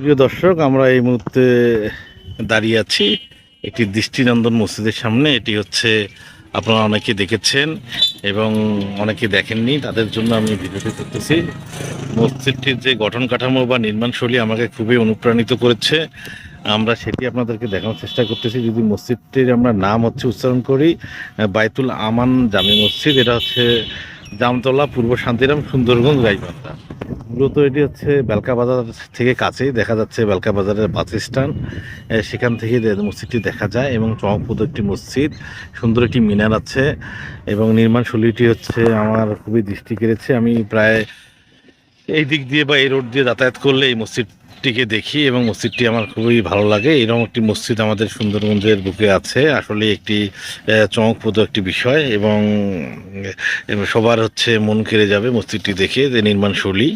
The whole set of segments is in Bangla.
প্রিয় দর্শক, আমরা এই মুহূর্তে দাঁড়িয়ে আছি একটি দৃষ্টিনন্দন মসজিদের সামনে। এটি হচ্ছে, আপনারা অনেকে দেখেছেন এবং অনেকে দেখেননি, তাদের জন্য আমি ভিডিওটি করতেছি। মসজিদটির যে গঠন কাঠামো বা নির্মাণ শৈলী আমাকে খুবই অনুপ্রাণিত করেছে। আমরা সেটি আপনাদেরকে দেখানোর চেষ্টা করতেছি। যদি মসজিদটির আমরা নাম হচ্ছে উচ্চারণ করি বাইতুল আমান জামে মসজিদ, এটা হচ্ছে জামতলা পূর্ব শান্তিরাম সুন্দরগঞ্জ গাইবান্ধা। মূলত এটি হচ্ছে বেলকা বাজার থেকে কাছেই। দেখা যাচ্ছে বেলকা বাজারের বাস স্ট্যান্ড। সেখান থেকে মসজিদটি দেখা যায় এবং চমকপ্রদ একটি মসজিদ। সুন্দর একটি মিনার আছে এবং নির্মাণ শৈলীটি হচ্ছে আমার খুবই দৃষ্টি কেড়েছে। আমি প্রায় এই দিক দিয়ে বা এই রোড দিয়ে যাতায়াত করলে এই মসজিদটিকে দেখি এবং মসজিদটি আমার খুবই ভালো লাগে। এরকম একটি মসজিদ আমাদের সুন্দরবনের বুকে আছে। আসলে একটি চমকপ্রদ একটি বিষয় এবং সবার হচ্ছে মন কেড়ে যাবে মসজিদটি দেখে যে নির্মাণ শৈলী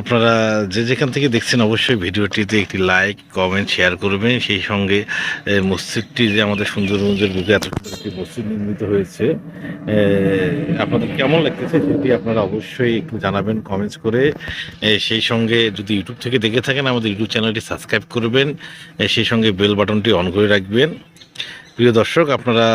আপনারা যে যেখান থেকে দেখছেন অবশ্যই ভিডিওটিতে একটি লাইক কমেন্ট শেয়ার করবেন। সেই সঙ্গে মসজিদটি যে আমাদের সুন্দরগঞ্জের বুকে এত সুন্দর একটি মসজিদ নির্মিত হয়েছে আপনাদের কেমন লাগতেছে সেটি আপনারা অবশ্যই একটু জানাবেন কমেন্টস করে। সেই সঙ্গে যদি ইউটিউব থেকে দেখে থাকেন, আমাদের ইউটিউব চ্যানেলটি সাবস্ক্রাইব করবেন। সেই সঙ্গে বেল বাটনটি অন করে রাখবেন। প্রিয় দর্শক, আপনারা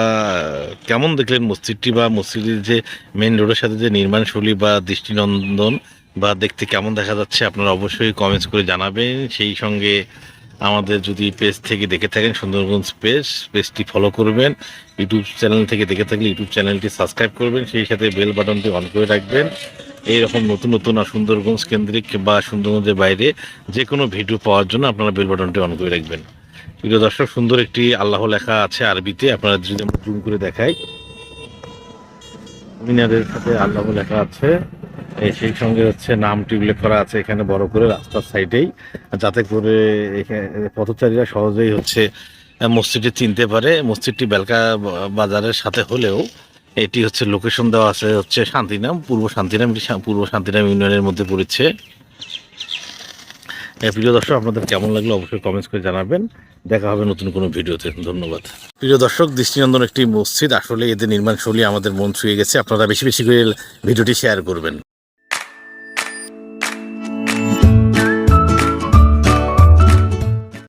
কেমন দেখলেন মসজিদটি বা মসজিদের যে মেন রোডের সাথে যে নির্মাণ শৈলী বা দৃষ্টিনন্দন বা দেখতে কেমন দেখা যাচ্ছে আপনারা অবশ্যই কমেন্টস করে জানাবেন। সেই সঙ্গে আমাদের যদি পেজ থেকে দেখে থাকেন সুন্দরগঞ্জ পেজ পেজটি ফলো করবেন। ইউটিউব চ্যানেল থেকে দেখে থাকলে ইউটিউব চ্যানেলটি সাবস্ক্রাইব করবেন। সেই সাথে বেল বাটনটি অন করে রাখবেন। এইরকম নতুন নতুন সুন্দরগঞ্জ কেন্দ্রিক বা সুন্দরগঞ্জের বাইরে যে কোনো ভিডিও পাওয়ার জন্য আপনারা বেল বাটনটি অন করে রাখবেন। প্রিয় দর্শক, সুন্দর একটি আল্লাহ লেখা আছে আরবিতে, আপনারা যদি আমরা জুম করে দেখাই। মিনারের সাথে আল্লাহ লেখা আছে। সেই সঙ্গে হচ্ছে নামটি উল্লেখ করা আছে এখানে বড় করে রাস্তার সাইডেই। যাতে করে এখানে পথচারীরা সহজেই হচ্ছে মসজিদটি চিনতে পারে। মসজিদটি বেলকা বাজারের সাথে হলেও এটি হচ্ছে লোকেশন দেওয়া আছে হচ্ছে শান্তিনাম, পূর্ব শান্তিনাম, এটি পূর্ব শান্তিনাম ইউনিয়নের মধ্যে পড়েছে। প্রিয় দর্শক, আপনাদের কেমন লাগল অবশ্যই কমেন্টস করে জানাবেন। দেখা হবে নতুন কোনো ভিডিওতে। ধন্যবাদ। প্রিয় দর্শক, দৃষ্টিনন্দন একটি মসজিদ। আসলে এদের নির্মাণ শৈলী আমাদের মন ছুঁয়ে গেছে। আপনারা বেশি বেশি করে ভিডিওটি শেয়ার করবেন।